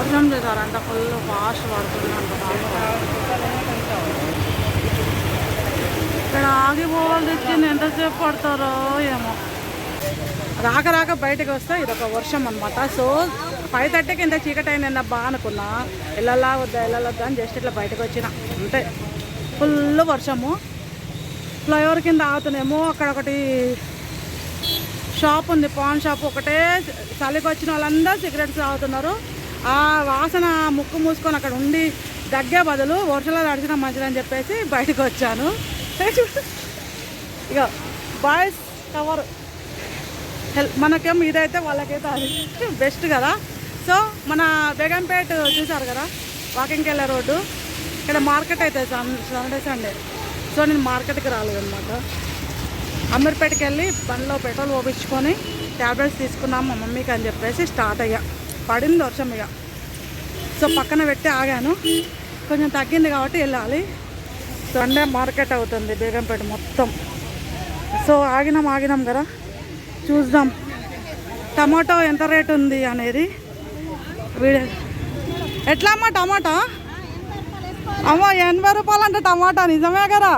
అవసరం లేదు అంత ఫుల్ ఫాస్ట్ పడుతున్నాను ఇక్కడ ఆగిపోవాలి తెచ్చింది ఎంతసేపు పడతారో ఏమో. రాక రాక బయటకు వస్తే ఇదొక వర్షం అనమాట సో ఫైవ్ థర్టీకి ఇంత చీకటి అయింది బా అనుకున్నా. వెళ్ళలా వద్దా వెళ్ళలొద్దా అని జస్ట్ ఇట్లా బయటకు వచ్చిన. అంతే. ఫుల్ వర్షము. ఫ్లైఓవర్ కింద ఆగుతున్నామో అక్కడ ఒకటి షాప్ ఉంది పాన్ షాప్ ఒకటే. చలికి వచ్చిన వాళ్ళందరూ సిగరెట్స్ తాగుతున్నారు. ఆ వాసన ముక్కు మూసుకొని అక్కడ ఉండి దగ్గే బదులు వర్షంలో నడిచిన మంచిదని చెప్పేసి బయటకు వచ్చాను. ఇక బాయ్స్ కవర్ హెల్ మనకేమో ఇదైతే వాళ్ళకైతే అది బెస్ట్ కదా. సో మన బేగంపేట చూసారు కదా వాకింగ్కి వెళ్ళే రోడ్డు. ఇక్కడ మార్కెట్ అయితే సండే సండే సో నేను మార్కెట్కి రాలేదన్నమాట అమీర్పేటకి వెళ్ళి బండిలో పెట్రోల్ పోపించుకొని ట్యాబ్లెట్స్ తీసుకున్నాం మా మమ్మీకి అని చెప్పేసి స్టార్ట్ అయ్యా. పడింది వర్షం ఇక సో పక్కన పెట్టి ఆగాను. కొంచెం తగ్గింది కాబట్టి వెళ్ళాలి. సండే మార్కెట్ అవుతుంది బేగంపేట మొత్తం. సో ఆగినాం ఆగినాం కదా. చూద్దాం. టమాటో ఎంత రేట్ ఉంది అనేది. వీడియో ఎట్లా అమ్మా టమాటా? అమ్మో ఎనభై రూపాయలు అంటే టమాటా నిజమే కదా?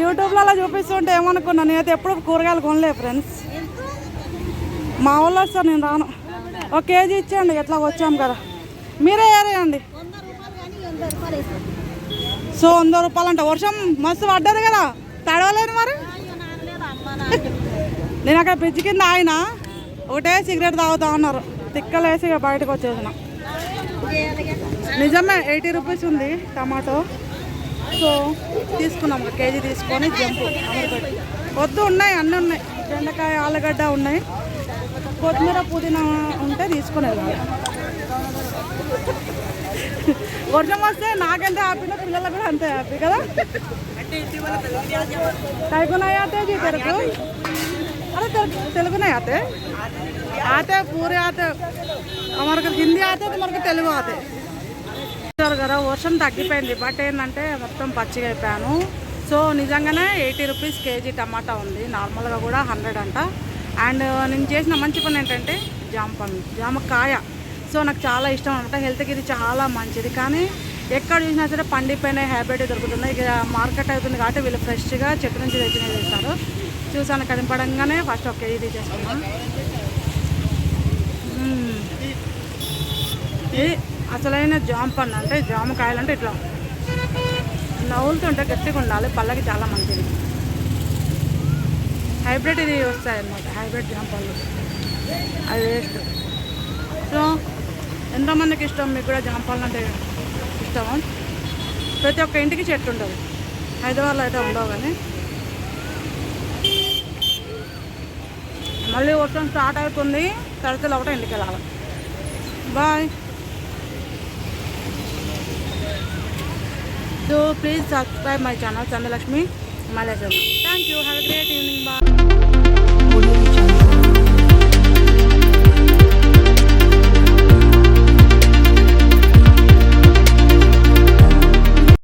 యూట్యూబ్లలో చూపిస్తుంటే ఏమనుకున్నా నేనైతే ఎప్పుడు కూరగాయలు కొనలే ఫ్రెండ్స్ మా వాళ్ళు వస్తారు నేను రాను. ఒక కేజీ ఇచ్చేయండి ఎట్లా వచ్చాం కదా. మీరే ఏరేయండి సో వంద రూపాయలు అంట వర్షం మస్తు పడ్డది కదా? తడవలేదు మరి? నేను అక్కడ బ్రిడ్జ్ కింద ఆయన ఒకటే సిగరెట్ తాగుతా ఉన్నారు తిక్కలేసి ఇక బయటకు వచ్చేసిన. నిజమే ఎయిటీ రూపీస్ ఉంది టమాటో. సో తీసుకున్నాం. ఒక కేజీ తీసుకొని జంపు. వద్దు ఉన్నాయి అన్నీ ఉన్నాయి. బెండకాయ ఆలుగడ్డ ఉన్నాయి. కొత్తిమీర పుదీనా ఉంటే తీసుకునేది వర్షం వస్తే నాకెంత హ్యాపీనో పిల్లలకు కూడా అంతే హ్యాపీ కదా? తెలుగునా ఆతే తెలుగు. అదే అరే తెలుగునా ఆతే ఆతే పూరే ఆతే మనకు హిందీ ఆతే మనకు తెలుగు ఆతే. చూసారు కదా వర్షం తగ్గిపోయింది. బట్ ఏంటంటే మొత్తం పచ్చిగా అయిపోయాను. సో నిజంగానే ఎయిటీ రూపీస్ కేజీ టమాటా ఉంది. నార్మల్గా కూడా హండ్రెడ్ అంట. అండ్ నేను చేసిన మంచి పని ఏంటంటే జామ పండు జామకాయ. సో నాకు చాలా ఇష్టం అనమాట. హెల్త్కి ఇది చాలా మంచిది. కానీ ఎక్కడ చూసినా సరే పండిపోయిన హ్యాబిట్ దొరుకుతుంది. ఇక మార్కెట్ అవుతుంది కాబట్టి వీళ్ళు ఫ్రెష్గా చెట్టు నుంచి తెచ్చిన చేస్తారు. చూసాను కనిపడంగానే ఫస్ట్ ఒక కేజీ తీసేసుకున్నాను ఇది అసలైన జామ పండు అంటే జామకాయలు అంటే ఇట్లా నవ్వులుతుంటే గట్టిగా ఉండాలి. పళ్ళకి చాలా మంచిది. హైబ్రిడ్ ఇది వస్తాయి అన్నమాట హైబ్రిడ్ జామ పళ్ళు అది వేస్ట్ ఎంతమందికి ఇష్టం? మీకు కూడా జామ అంటే ఇష్టమా? ప్రతి ఒక్క ఇంటికి చెట్టు ఉంటుంది హైదరాబాద్లో అయితే ఉండవు కానీ. మళ్ళీ వర్షం స్టార్ట్ అవుతుంది. తడితలు ఒకటే ఇంటికి వెళ్ళాలి. Bye. So please subscribe my channel. Chandralakshmi Maleshwaram thank you have great evening bye